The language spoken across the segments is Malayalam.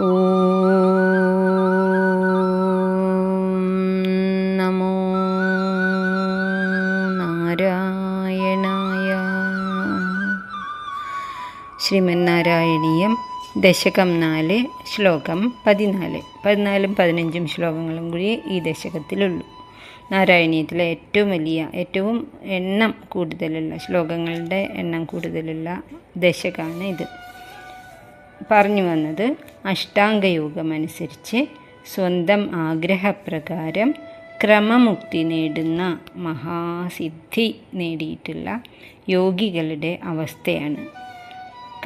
നമോ നാരായണായ. ശ്രീമന്നാരായണീയം ദശകം നാല് ശ്ലോകം പതിനാല്. പതിനാലും പതിനഞ്ചും ശ്ലോകങ്ങളും കൂടി ഈ ദശകത്തിലുള്ളൂ. നാരായണീയത്തിലെ ഏറ്റവും വലിയ ഏറ്റവും എണ്ണം കൂടുതലുള്ള ശ്ലോകങ്ങളുടെ എണ്ണം കൂടുതലുള്ള ദശകമാണ് ഇത്. പറഞ്ഞു വന്നത് അഷ്ടാംഗയോഗമനുസരിച്ച് സ്വന്തം ആഗ്രഹപ്രകാരം ക്രമമുക്തി നേടുന്ന മഹാസിദ്ധി നേടിയിട്ടുള്ള യോഗികളുടെ അവസ്ഥയാണ്.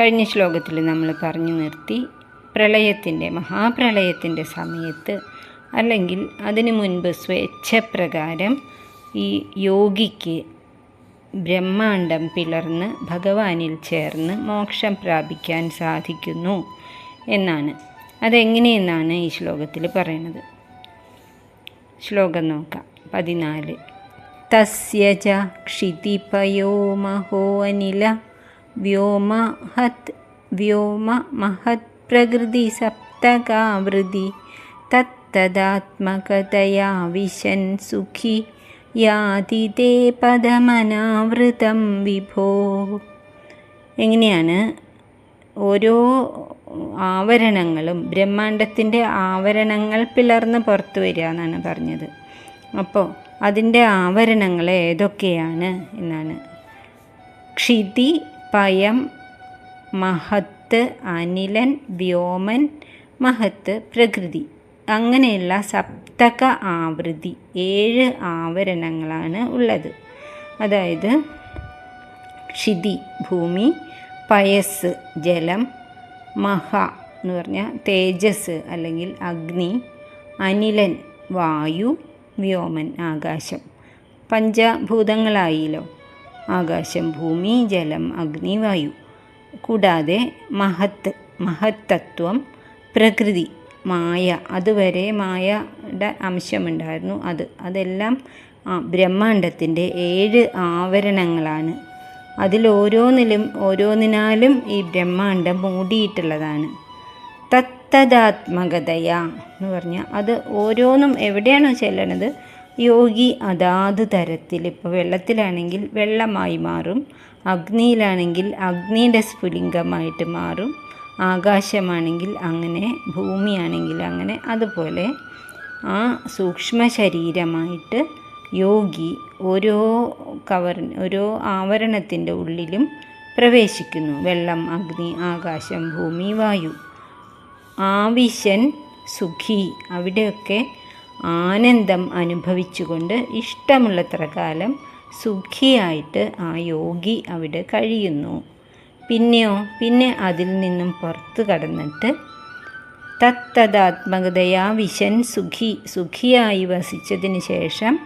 കഴിഞ്ഞ ശ്ലോകത്തിൽ നമ്മൾ പറഞ്ഞു നിർത്തി പ്രളയത്തിന്റെ മഹാപ്രളയത്തിന്റെ സമയത്ത് അല്ലെങ്കിൽ അതിനു മുൻപ് സ്വേച്ഛപ്രകാരം ഈ യോഗിക്ക് ബ്രഹ്മാണ്ടം പിളർന്ന് ഭഗവാനിൽ ചേർന്ന് മോക്ഷം പ്രാപിക്കാൻ സാധിക്കുന്നു എന്നാണ്. അതെങ്ങനെയെന്നാണ് ഈ ശ്ലോകത്തിൽ പറയുന്നത്? ശ്ലോകം നോക്കാം. പതിനാല്. തസ്യ ച ക്ഷിതിപയോ മഹോ അനില. വ്യോമഹത് വ്യോമ മഹത് പ്രകൃതി സപ്തകാവൃതി. തത്തദാത്മകതയാ വിശൻ സുഖി. യാതി തേ പദമനാവൃതം വിഭോ. എങ്ങനെയാണ്? ഓരോ ആവരണങ്ങളും ബ്രഹ്മാണ്ടത്തിന്റെ ആവരണങ്ങൾ പിളർന്ന് പുറത്തു വരിക എന്നാണ് പറഞ്ഞത്. അപ്പോൾ അതിന്റെ ആവരണങ്ങൾ ഏതൊക്കെയാണ് എന്നാണ്. ക്ഷിതി പയം മഹത്ത് അനിലൻ വ്യോമൻ മഹത്ത് പ്രകൃതി. അങ്ങനെയുള്ള സപ്തക ആവൃത്തി ഏഴ് ആവരണങ്ങളാണ് ഉള്ളത്. അതായത് ക്ഷിതി ഭൂമി പയസ് ജലം മഹ എന്ന് പറഞ്ഞാൽ തേജസ് അല്ലെങ്കിൽ അഗ്നി അനിലൻ വായു വ്യോമൻ ആകാശം. പഞ്ചഭൂതങ്ങളായില്ലോ. ആകാശം ഭൂമി ജലം അഗ്നി വായു. കൂടാതെ മഹത്ത് മഹത്തത്വം പ്രകൃതി. മായ അതുവരെ മായയുടെ അംശമുണ്ടായിരുന്നു അത്. അതെല്ലാം ബ്രഹ്മാണ്ടത്തിന്റെ ഏഴ് ആവരണങ്ങളാണ്. അതിലോരോന്നിലും ഓരോന്നിനാലും ഈ ബ്രഹ്മാണ്ടം മൂടിയിട്ടുള്ളതാണ്. തത്തദാത്മകതയ എന്ന് പറഞ്ഞാൽ അത് ഓരോന്നും എവിടെയാണോ ചെല്ലണത്. യോഗി അതാത് തരത്തിൽ ഇപ്പോൾ വെള്ളത്തിലാണെങ്കിൽ വെള്ളമായി മാറും അഗ്നിയിലാണെങ്കിൽ അഗ്നിയുടെ സ്ഫുലിംഗമായിട്ട് മാറും ആകാശമാണെങ്കിൽ അങ്ങനെ ഭൂമിയാണെങ്കിൽ അങ്ങനെ അതുപോലെ ആ സൂക്ഷ്മ ശരീരമായിട്ട് യോഗി ഓരോ കവർ ഓരോ ആവരണത്തിന്റെ ഉള്ളിലും പ്രവേശിക്കുന്നു. വെള്ളം അഗ്നി ആകാശം ഭൂമി വായു. ആവിശൻ സുഖി അവിടെയൊക്കെ ആനന്ദം അനുഭവിച്ചുകൊണ്ട് ഇഷ്ടമുള്ളത്ര കാലം സുഖിയായിട്ട് ആ യോഗി അവിടെ കഴിയുന്നു. പിന്നെയോ പിന്നെ അതിൽ നിന്നും പുറത്തു കടന്നിട്ട് തത്തദാത്മകതയാ വിശൻ സുഖി സുഖിയായി വസിച്ചതിന് ശേഷം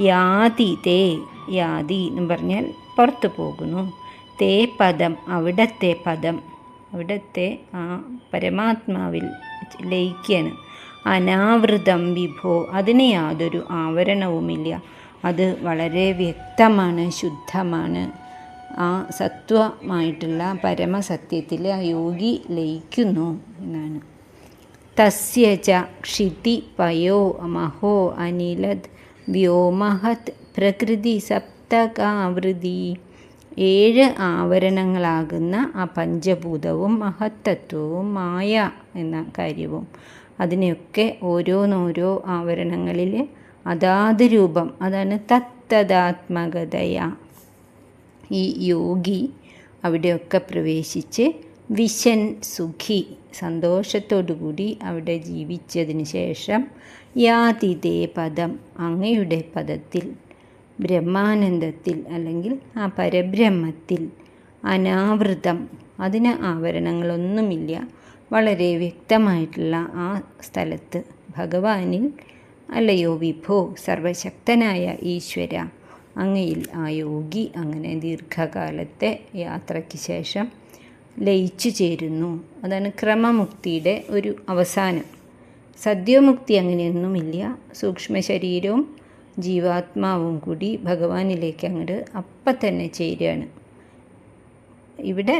യാതി തേ യാതി എന്ന് പറഞ്ഞാൽ പുറത്തു പോകുന്നു. തേ പദം അവിടത്തെ പദം അവിടത്തെ ആ പരമാത്മാവിൽ ലയിക്കാണ് അനാവൃതം വിഭോ അതിന് യാതൊരു ആവരണവുമില്ല. അത് വളരെ വ്യക്തമാണ് ശുദ്ധമാണ്. ആ സത്വമായിട്ടുള്ള പരമസത്യത്തിൽ ആ യോഗി ലയിക്കുന്നു എന്നാണ്. തസ്യച ക്ഷിതി പയോ മഹോ അനിലത് വ്യോമഹത് പ്രകൃതി സപ്തകാവൃതി. ഏഴ് ആവരണങ്ങളാകുന്ന ആ പഞ്ചഭൂതവും മഹത്തത്വവും മായ എന്ന കാര്യവും. അതിനെയൊക്കെ ഓരോന്നോരോ ആവരണങ്ങളിൽ അതാത് രൂപം അതാണ് തത്തദാത്മകതയ ഈ യോഗി അവിടെയൊക്കെ പ്രവേശിച്ച് വിശൻ സുഖി സന്തോഷത്തോടുകൂടി അവിടെ ജീവിച്ചതിന് ശേഷം യാതിതേ പദം അങ്ങയുടെ പദത്തിൽ ബ്രഹ്മാനന്ദത്തിൽ അല്ലെങ്കിൽ ആ പരബ്രഹ്മത്തിൽ അനാവൃതം അതിന് ആവരണങ്ങളൊന്നുമില്ല. വളരെ വ്യക്തമായിട്ടുള്ള ആ സ്ഥലത്ത് ഭഗവാനിൽ അല്ലയോ വിഭോ സർവശക്തനായ ഈശ്വര അങ്ങയിൽ ആ യോഗി അങ്ങനെ ദീർഘകാലത്തെ യാത്രയ്ക്ക് ശേഷം ലയിച്ചു ചേരുന്നു. അതാണ് ക്രമമുക്തിയുടെ ഒരു അവസാനം. സദ്യോമുക്തി അങ്ങനെയൊന്നുമില്ല. സൂക്ഷ്മ ശരീരവും ജീവാത്മാവും കൂടി ഭഗവാനിലേക്ക് അങ്ങോട്ട് അപ്പം തന്നെ ചേരുകയാണ്. ഇവിടെ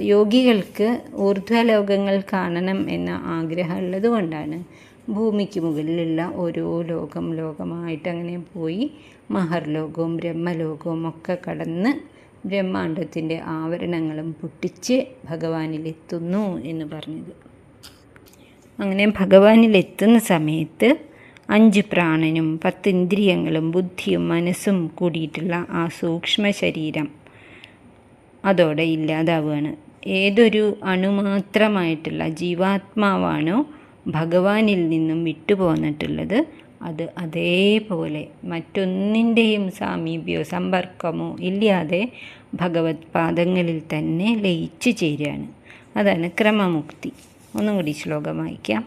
യോഗികൾക്ക് ഊർധ്വലോകങ്ങൾ കാണണം എന്ന ആഗ്രഹമുള്ളത് കൊണ്ടാണ് ഭൂമിക്ക് മുകളിലുള്ള ഓരോ ലോകം ലോകമായിട്ട് അങ്ങനെ പോയി മഹർലോകവും ബ്രഹ്മലോകവും ഒക്കെ കടന്ന് ബ്രഹ്മാണ്ടത്തിന്റെ ആവരണങ്ങളും പൊട്ടിച്ച് ഭഗവാനിലെത്തുന്നു എന്ന് പറഞ്ഞത്. അങ്ങനെ ഭഗവാനിലെത്തുന്ന സമയത്ത് അഞ്ച് പ്രാണനും പത്ത് ഇന്ദ്രിയങ്ങളും ബുദ്ധിയും മനസ്സും കൂടിയിട്ടുള്ള ആ സൂക്ഷ്മ ശരീരം അതോടെ ഇല്ലാതാവുകയാണ്. ഏതൊരു അണുമാത്രമായിട്ടുള്ള ജീവാത്മാവാണോ ഭഗവാനിൽ നിന്നും വിട്ടുപോന്നിട്ടുള്ളത് അത് അതേപോലെ മറ്റൊന്നിന്റെയും സാമീപ്യമോ സമ്പർക്കമോ ഇല്ലാതെ ഭഗവത് പാദങ്ങളിൽ തന്നെ ലയിച്ചു ചേരുകയാണ്. അതാണ് ക്രമമുക്തി. ഒന്നും കൂടി ശ്ലോകം വായിക്കാം.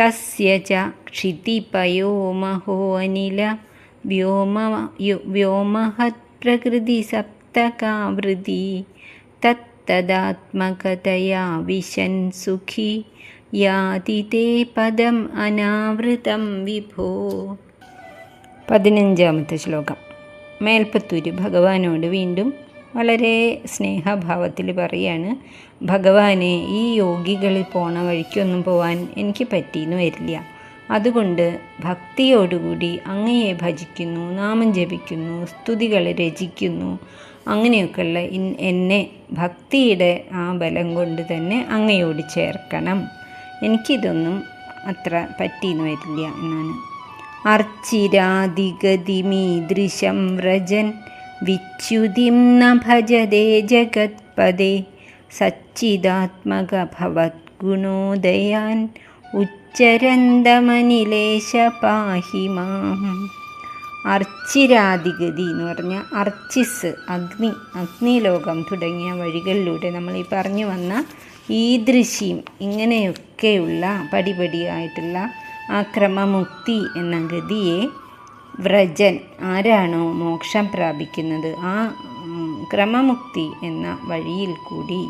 തസ്യ ച ക്ഷിതിപയോ മഹോ അനില വ്യോമ വ്യോമഹത് പ്രകൃതി സപ്തകാവൃതി തത്തദാത്മകതയാ വിശൻ സുഖി യാതി തേ പദം അനാവൃതം വിഭോ. പതിനഞ്ചാമത്തെ ശ്ലോകം. മേൽപ്പത്തൂര് ഭഗവാനോട് വീണ്ടും വളരെ സ്നേഹഭാവത്തിൽ പറയാണ് ഭഗവാനെ ഈ യോഗികളിൽ പോണ വഴിക്കൊന്നും പോവാൻ എനിക്ക് പറ്റിയെന്ന് വരില്ല. അതുകൊണ്ട് ഭക്തിയോടുകൂടി അങ്ങയെ ഭജിക്കുന്നു നാമം ജപിക്കുന്നു സ്തുതികൾ രചിക്കുന്നു. അങ്ങനെയൊക്കെയുള്ള എന്നെ ഭക്തിയുടെ ആ ബലം കൊണ്ട് തന്നെ അങ്ങയോട് ചേർക്കണം. എനിക്കിതൊന്നും അത്ര പറ്റിയെന്ന് വരില്ല എന്നാണ്. അർച്ചിരാതിഗതിമീദൃശം വ്രജൻ വിച്യുതിം ന ഭജതേ ജഗത്പദേ. സച്ചിദാത്മക ഭവദ്ഗുണോദയാൻ ഉച്ചരന്തമനിലേശ പാഹി അർച്ചിരാതിഗതി എന്ന് പറഞ്ഞാൽ അർച്ചിസ് അഗ്നി അഗ്നിലോകം തുടങ്ങിയ വഴികളിലൂടെ നമ്മൾ ഈ പറഞ്ഞു വന്ന ഈദൃശ്യം ഇങ്ങനെയൊക്കെയുള്ള പടിപടിയായിട്ടുള്ള ആ ക്രമമുക്തി എന്ന ഗതിയെ വ്രജൻ ആരാണോ മോക്ഷം പ്രാപിക്കുന്നത്? ആ ക്രമമുക്തി എന്ന വഴിയിൽ കൂടി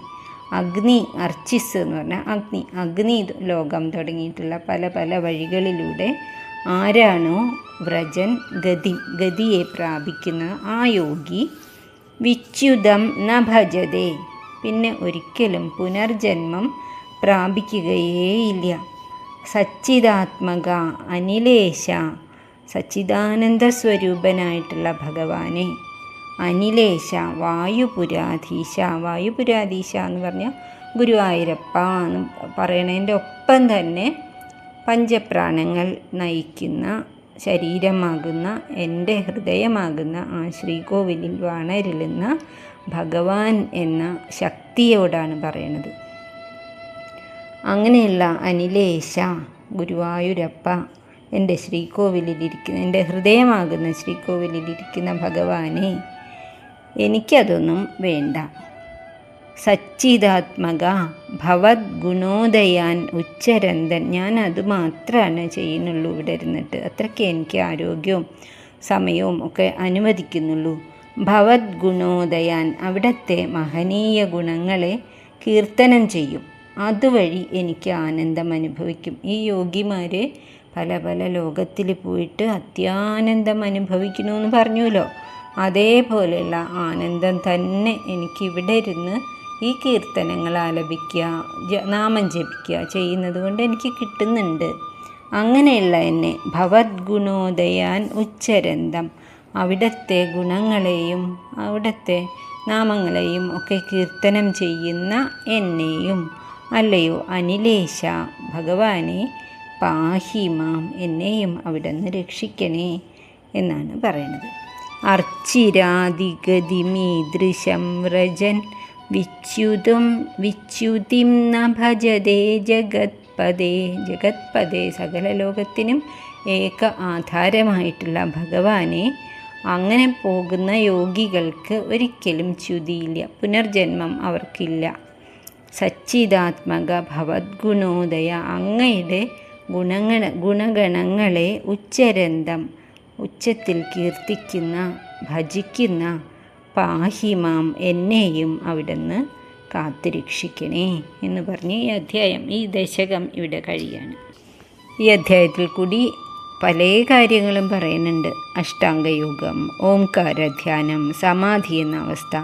അഗ്നി അർച്ചിസ് എന്ന് പറഞ്ഞാൽ അഗ്നി അഗ്നി ലോകം തുടങ്ങിയിട്ടുള്ള പല പല വഴികളിലൂടെ ആരാണോ വ്രജൻ ഗതി ഗതിയെ പ്രാപിക്കുന്ന ആ യോഗി വിച്യുതം ന ഭജതേ. പിന്നെ ഒരിക്കലും പുനർജന്മം പ്രാപിക്കുകയേയില്ല. സച്ചിദാത്മക അനിലേശ സച്ചിദാനന്ദ സ്വരൂപനായിട്ടുള്ള ഭഗവാനെ. അനിലേശ വായുപുരാധീശ വായുപുരാധീശ എന്ന് പറഞ്ഞാൽ ഗുരുവായൂരപ്പ എന്ന് പറയണതിന്റെ ഒപ്പം തന്നെ പഞ്ചപ്രാണങ്ങൾ നയിക്കുന്ന ശരീരമാകുന്ന എന്റെ ഹൃദയമാകുന്ന ആ ശ്രീകോവിലിൽ വാണരുളുന്ന ഭഗവാൻ എന്ന ശക്തിയോടാണ് പറയണത്. അങ്ങനെയുള്ള അനിലേശ ഗുരുവായൂരപ്പ എന്റെ ശ്രീകോവിലിലിരിക്കുന്ന എന്റെ ഹൃദയമാകുന്ന ശ്രീകോവിലിലിരിക്കുന്ന ഭഗവാനെ എനിക്കതൊന്നും വേണ്ട. സച്ചിദാത്മക ഭവത് ഗുണോദയാൻ ഉച്ചരന്തൻ ഞാൻ അത് മാത്രമാണ് ചെയ്യുന്നുള്ളൂ ഇവിടെ ഇരുന്നിട്ട്. അത്രയ്ക്ക് എനിക്ക് ആരോഗ്യവും സമയവും ഒക്കെ അനുവദിക്കുന്നുള്ളൂ. ഭവത് ഗുണോദയാൻ അവിടുത്തെ മഹനീയ ഗുണങ്ങളെ കീർത്തനം ചെയ്യും. അതുവഴി എനിക്ക് ആനന്ദം അനുഭവിക്കും. ഈ യോഗിമാർ പല പല ലോകത്തിൽ പോയിട്ട് അത്യാനന്ദം അനുഭവിക്കണമെന്ന് പറഞ്ഞുല്ലോ അതേപോലെയുള്ള ആനന്ദം തന്നെ എനിക്ക് ഇവിടെ ഇരുന്ന് ഈ കീർത്തനങ്ങൾ ആലപിക്കുക നാമം ജപിക്കുക ചെയ്യുന്നത് കൊണ്ട് എനിക്ക് കിട്ടുന്നുണ്ട്. അങ്ങനെയുള്ള എന്നെ ഭവദ്ഗുണോദയാൻ ഉച്ചരന്തം. അവിടുത്തെ ഗുണങ്ങളെയും അവിടുത്തെ നാമങ്ങളെയും ഒക്കെ കീർത്തനം ചെയ്യുന്ന എന്നെയും. അല്ലയോ അനിലേശ ഭഗവാനെ പാഹിമാം എന്നെയും അവിടുന്ന് രക്ഷിക്കണേ എന്നാണ് പറയണത് അർച്ചിരാതിഗതിമീദൃശം വ്രജൻ വിച്യുതം വിച്യുതിം ന ഭജതേ ജഗത്പദേ. ജഗത്പദേ സകല ലോകത്തിനും ഏക ആധാരമായിട്ടുള്ള ഭഗവാനെ. അങ്ങനെ പോകുന്ന യോഗികൾക്ക് ഒരിക്കലും ച്യുതിയില്ല പുനർജന്മം അവർക്കില്ല. സച്ചിതാത്മക ഭവദ്ഗുണോദയ അങ്ങയുടെ ഗുണഗണ ഗുണഗണങ്ങളെ ഉച്ചരന്തം ഉച്ചത്തിൽ കീർത്തിക്കുന്ന ഭജിക്കുന്ന പാഹിമാം എന്നെയും അവിടുന്ന് കാത്തുരക്ഷിക്കണേ എന്ന് പറഞ്ഞ് ഈ അധ്യായം ഈ ദശകം ഇവിടെ കഴിയാണ്. ഈ അധ്യായത്തിൽ കൂടി പല കാര്യങ്ങളും പറയുന്നുണ്ട്. അഷ്ടാംഗയോഗം ഓംകാര ധ്യാനം സമാധി എന്ന അവസ്ഥ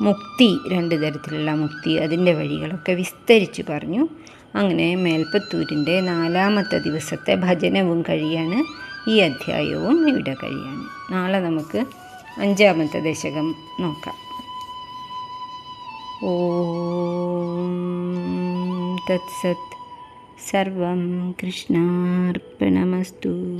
മുക്തി രണ്ട് തരത്തിലുള്ള മുക്തി അതിന്റെ വഴികളൊക്കെ വിസ്തരിച്ച് പറഞ്ഞു. അങ്ങനെ മേൽപ്പത്തൂരിന്റെ നാലാമത്തെ ദിവസത്തെ ഭജനവും കഴിയാണ്. ഈ അധ്യായവും ഇവിടെ കഴിയാണ്. നാളെ നമുക്ക് അഞ്ചാമത്തെ ദശകം നോക്കാം. ഓം തത്സത് സർവം കൃഷ്ണാർപ്പണമസ്തു.